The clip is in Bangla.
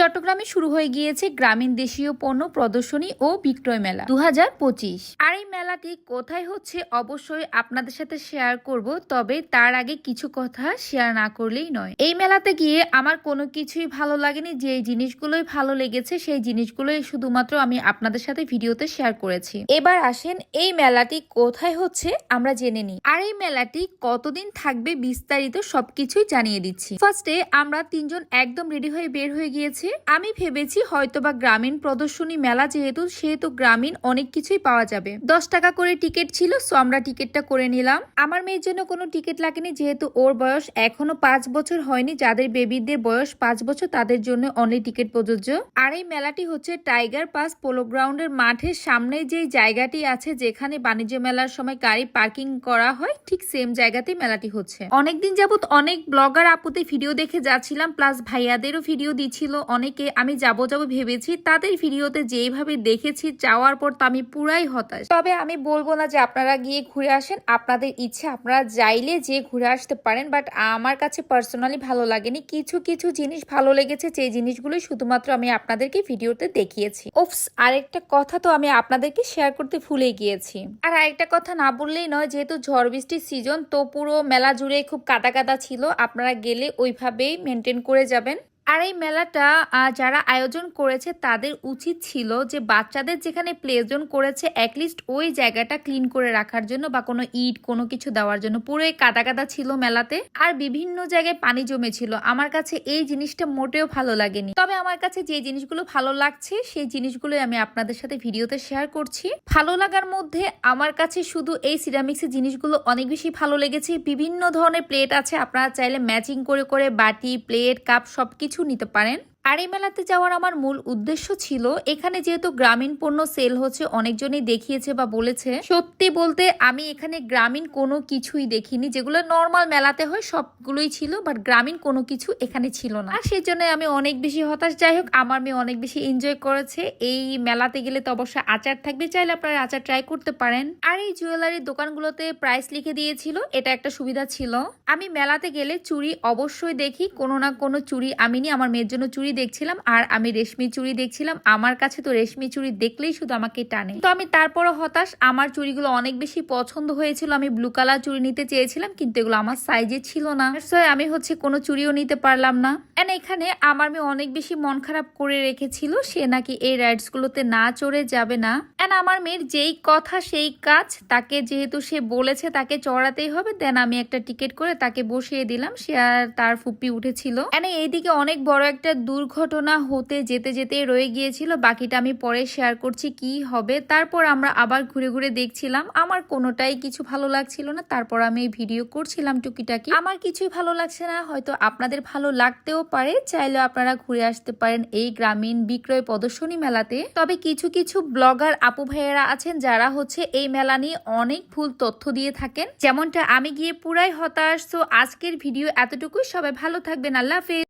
চট্টগ্রামে শুরু হয়ে গিয়েছে গ্রামীণ দেশীয় পণ্য প্রদর্শনী ও বিক্রয় মেলা। দু হাজার পঁচিশ। আর এই মেলাটি কোথায় হচ্ছে অবশ্যই আপনাদের সাথে শেয়ার করব, তবে তার আগে কিছু কথা শেয়ার না করলেই নয়। এই মেলাতে গিয়ে আমার কোনো কিছুই ভালো লাগেনি, যে জিনিসগুলোই ভালো লেগেছে সেই জিনিসগুলোই শুধুমাত্র আমি আপনাদের সাথে ভিডিওতে শেয়ার করেছি। এবার আসেন এই মেলাটি কোথায় হচ্ছে আমরা জেনে নিই। আর এই মেলাটি কতদিন থাকবে বিস্তারিত সবকিছুই জানিয়ে দিচ্ছি। ফার্স্টে আমরা তিনজন একদম রেডি হয়ে বের হয়ে গিয়েছে। আমি ভেবেছি হয়তোবা গ্রামীণ প্রদর্শনী মেলা যেহেতু, সেহেতু গ্রামীণ অনেক কিছুই পাওয়া যাবে। দশ টাকা করে টিকিট ছিল, সো আমরা টিকিটটা করে নিলাম। আমার মেয়ের জন্য কোনো টিকিট লাগেনি, যেহেতু ওর বয়স এখনও পাঁচ বছর হয়নি। যাদের বেবিদের বয়স পাঁচ বছর, তাদের জন্য অনলি টিকিট প্রযোজ্য। আর এই মেলাটি হচ্ছে টাইগার পাস পোলো গ্রাউন্ডের মাঠের সামনে যে জায়গাটি আছে, যেখানে বাণিজ্য মেলার সময় গাড়ি পার্কিং করা হয়, ঠিক সেম জায়গাতেই মেলাটি হচ্ছে। অনেকদিন যাবত অনেক ব্লগার আপুতে ভিডিও দেখে যাচ্ছিলাম প্লাস ভাইয়াদেরও ভিডিও দিচ্ছিল অনেকে আমি যাব যাব ভেবেছি, তাদের ভিডিওতে যেইভাবে দেখেছি যাওয়ার পর তো আমি পুরাই হতাশ। তবে আমি বলব না যে আপনারা গিয়ে ঘুরে আসেন, আপনাদের ইচ্ছে, আপনারা যাইলে যে ঘুরে আসতে পারেন বাট আমার কাছে পার্সোনালি ভালো লাগেনি। কিছু কিছু জিনিস ভালো লেগেছে, যে জিনিসগুলো শুধুমাত্র আমি আপনাদেরকে ভিডিওতে দেখিয়েছি। ওফস, আরেকটা কথা তো আমি আপনাদেরকে শেয়ার করতে ভুলে গিয়েছি। আর আরেকটা কথা না বললেই নয়, যেহেতু ঝড় বৃষ্টির সিজন তো পুরো মেলা জুড়ে খুব কাদা কাদা ছিল, আপনারা গেলে ওইভাবেই মেনটেন করে যাবেন। আর এই মেলাটা যারা আয়োজন করেছে তাদের উচিত ছিল যে বাচ্চাদের যেখানে প্লে জোন করেছে অ্যাটলিস্ট ওই জায়গাটা ক্লিন করে রাখার জন্য বা কোনো ইট, কোনো কিছু দেওয়ার জন্য। পুরোই কাদা কাদা ছিল মেলাতে। আর বিভিন্ন জায়গায় পানি জমেছিল। আমার কাছে এই জিনিসটা মোটেও ভালো লাগেনি। তবে আমার কাছে যে জিনিসগুলো ভালো লাগছে, সেই জিনিসগুলোই আমি আপনাদের সাথে ভিডিওতে শেয়ার করছি। ভালো লাগার মধ্যে আমার কাছে শুধু এই সিরামিক্সের জিনিসগুলো অনেক বেশি ভালো লেগেছে। বিভিন্ন ধরনের প্লেট আছে, আপনারা চাইলে ম্যাচিং করে করে বাটি প্লেট কাপ সবকিছু নিতে পারেন আর এই মেলাতে যাওয়ার আমার মূল উদ্দেশ্য ছিল, এখানে যেহেতু গ্রামীণ পণ্য সেল হচ্ছে, অনেকজনই দেখিয়েছে বা বলেছে। সত্যি বলতে আমি এখানে গ্রামীণ কোনো কিছুই দেখিনি, যেগুলো নর্মাল মেলাতে হয় সবগুলোই ছিল বাট গ্রামীণ কোনো কিছু এখানে ছিল না। আর সেই জন্য আমি অনেক বেশি হতাশ। যাই হোক, আমার মেয়ে অনেক বেশি এনজয় করেছে। এই মেলাতে গেলে তো অবশ্যই আচার থাকবে, চাইলে আপনারা আচার ট্রাই করতে পারেন। আর এই জুয়েলারির দোকানগুলোতে প্রাইস লিখে দিয়েছিল, এটা একটা সুবিধা ছিল। আমি মেলাতে গেলে চুড়ি অবশ্যই দেখি, কোনো না কোনো চুরি আমি নি আমার মেয়ের জন্য চুড়ি দেখছিলাম আর আমি রেশমি চুড়ি দেখছিলাম। আমার কাছে তো রেশমি চুড়ি দেখলেই শুধু আমাকে টানে। তো আমি তারপরও হতাশ। আমার চুড়িগুলো অনেক বেশি পছন্দ হয়েছিল। আমি ব্লু কালার চুড়ি নিতে চেয়েছিলাম, কিন্তু এগুলো আমার সাইজে ছিল না। আমি হচ্ছে কোনো চুড়িও নিতে পারলাম না। এন্ড এখানে আমার মেয়ে অনেক বেশি মন খারাপ করে রেখেছিল। সে নাকি এই রাইডস গুলোতে না চড়ে যাবে না। এন্ড আমার মেয়ের যেই কথা, সেই কাজ, তাকে যেহেতু সে বলেছে তাকে চড়াতেই হবে দেন আমি একটা টিকিট করে তাকে বসিয়ে দিলাম। সে আর তার ফুপি উঠেছিল। এন্ড এইদিকে অনেক বড় একটা দুর্ঘটনা হতে যেতে যেতে রয়ে গিয়েছিল। বাকিটা আমি পরে শেয়ার করছি কি হবে। তারপর আমরা আবার ঘুরে ঘুরে দেখছিলাম। আমার কোনোটাই কিছু ভালো লাগছিল না। তারপর আমি ভিডিও করছিলাম টুকিটাকি। আমার কিছুই ভালো লাগছে না। হয়তো আপনাদের ভালো লাগতেও পারে। চাইলে আপনারা ঘুরে আসতে পারেন এই গ্রামীণ বিক্রয় প্রদর্শনী মেলাতে। তবে কিছু কিছু ব্লগার আপু ভাইয়েরা আছেন যারা হচ্ছে এই মেলা নিয়ে অনেক ভুল তথ্য দিয়ে থাকেন। যেমনটা আমি গিয়ে পুরাই হতাশ। তো আজকের ভিডিও এতটুকুই। সবাই ভালো থাকবেন। আল্লাহ হাফেজ।